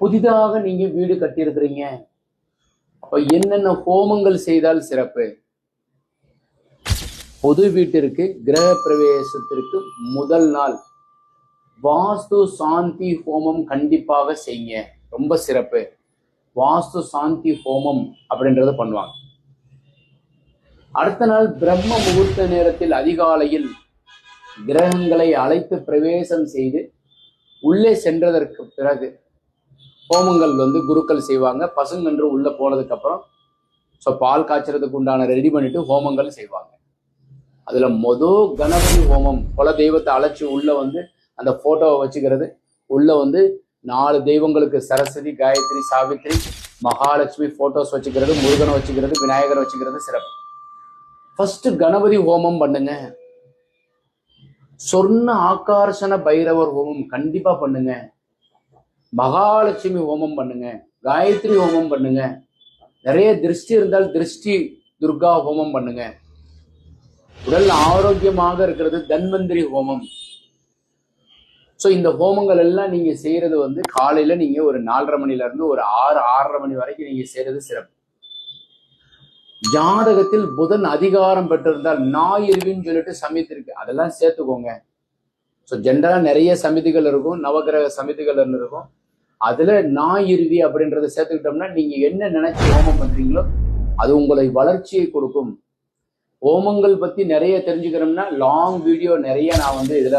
புதிதாக நீங்க வீடு கட்டியிருக்கிறீங்க. அப்ப என்னென்ன ஹோமங்கள் செய்தால் சிறப்பு? பொது வீட்டிற்கு கிரக பிரவேசத்திற்கு முதல் நாள். வாஸ்து சாந்தி ஹோமம் கண்டிப்பாக செய்யுங்க. ரொம்ப சிறப்பு. வாஸ்து சாந்தி ஹோமம் அப்படின்றத பண்ணுவாங்க. அடுத்த நாள் பிரம்ம முகூர்த்த நேரத்தில் அதிகாலையில் கிரகங்களை அழைத்து பிரவேசம் செய்து உள்ளே சென்றதற்கு பிறகு ஹோமங்கள் வந்து குருக்கள் செய்வாங்க. பசுங்கன்று உள்ள போனதுக்கு அப்புறம் ஸோ பால் காய்ச்சறதுக்கு உண்டான ரெடி பண்ணிட்டு ஹோமங்கள் செய்வாங்க. அதுல மொத கணபதி ஹோமம் குல தெய்வத்தை அழைச்சி உள்ள வந்து அந்த போட்டோவை வச்சுக்கிறது. உள்ள வந்து நாலு தெய்வங்களுக்கு சரஸ்வதி காயத்ரி சாவித்ரி மகாலட்சுமி போட்டோஸ் வச்சுக்கிறது முருகனை வச்சுக்கிறது விநாயகரை வச்சுக்கிறது சிறப்பு. ஃபர்ஸ்ட் கணபதி ஹோமம் பண்ணுங்க. சொர்ண ஆகர்ஷண பைரவர் ஹோமம் கண்டிப்பா பண்ணுங்க. மகாலட்சுமி ஹோமம் பண்ணுங்க காயத்ரி ஹோமம் பண்ணுங்க. நிறைய திருஷ்டி இருந்தால் திருஷ்டி துர்கா ஹோமம் பண்ணுங்க. உடல் ஆரோக்கியமாக இருக்கிறது தன்வந்திரி ஹோமம். ஸோ இந்த ஹோமங்கள் எல்லாம் நீங்க செய்யறது வந்து காலையில நீங்க ஒரு நாலரை மணில இருந்து ஒரு ஆறு ஆறரை மணி வரைக்கும் நீங்க செய்யறது சிறப்பு. ஜாதகத்தில் புதன் அதிகாரம் பெற்றிருந்தால் ஞாயிறுன்னு சொல்லிட்டு சமிதி இருக்கு. அதெல்லாம் சேர்த்துக்கோங்க. ஸோ ஜென்ரலாக நிறைய சமிதிகள் இருக்கும் நவகிரக சமிதிகள் இருக்கும். அதுல ஞாயிறுவி அப்படின்றத சேர்த்துக்கிட்டோம்னா நீங்க என்ன நினைச்சு ஹோமம் பண்றீங்களோ அது உங்களை வளர்ச்சியை கொடுக்கும். ஹோமங்கள் பத்தி நிறைய தெரிஞ்சுக்கிறோம்னா லாங் வீடியோ நிறைய நான் வந்து இதுல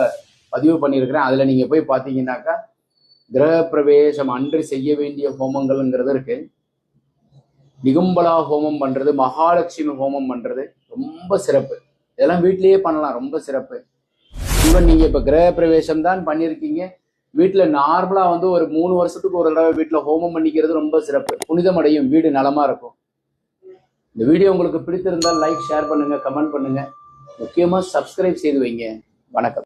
பதிவு பண்ணியிருக்கிறேன். அதுல நீங்க போய் பார்த்தீங்கன்னாக்கா கிரக பிரவேசம் அன்று செய்ய வேண்டிய ஹோமங்கள்ங்கிறது இருக்கு. நிகும்பலா ஹோமம் பண்றது மகாலட்சுமி ஹோமம் பண்றது ரொம்ப சிறப்பு. இதெல்லாம் வீட்லயே பண்ணலாம் ரொம்ப சிறப்பு. ஈவன் நீங்க இப்ப கிரக பிரவேசம் தான் பண்ணியிருக்கீங்க. வீட்டில் நார்மலாக வந்து ஒரு மூணு வருஷத்துக்கு ஒரு தடவை வீட்டில் ஹோமம் பண்ணிக்கிறது ரொம்ப சிறப்பு. புனிதம் அடையும் வீடு நலமாக இருக்கும். இந்த வீடியோ உங்களுக்கு பிடித்திருந்தால் லைக் ஷேர் பண்ணுங்கள் கமெண்ட் பண்ணுங்கள் முக்கியமாக சப்ஸ்கிரைப் செய்து வைங்க. வணக்கம்.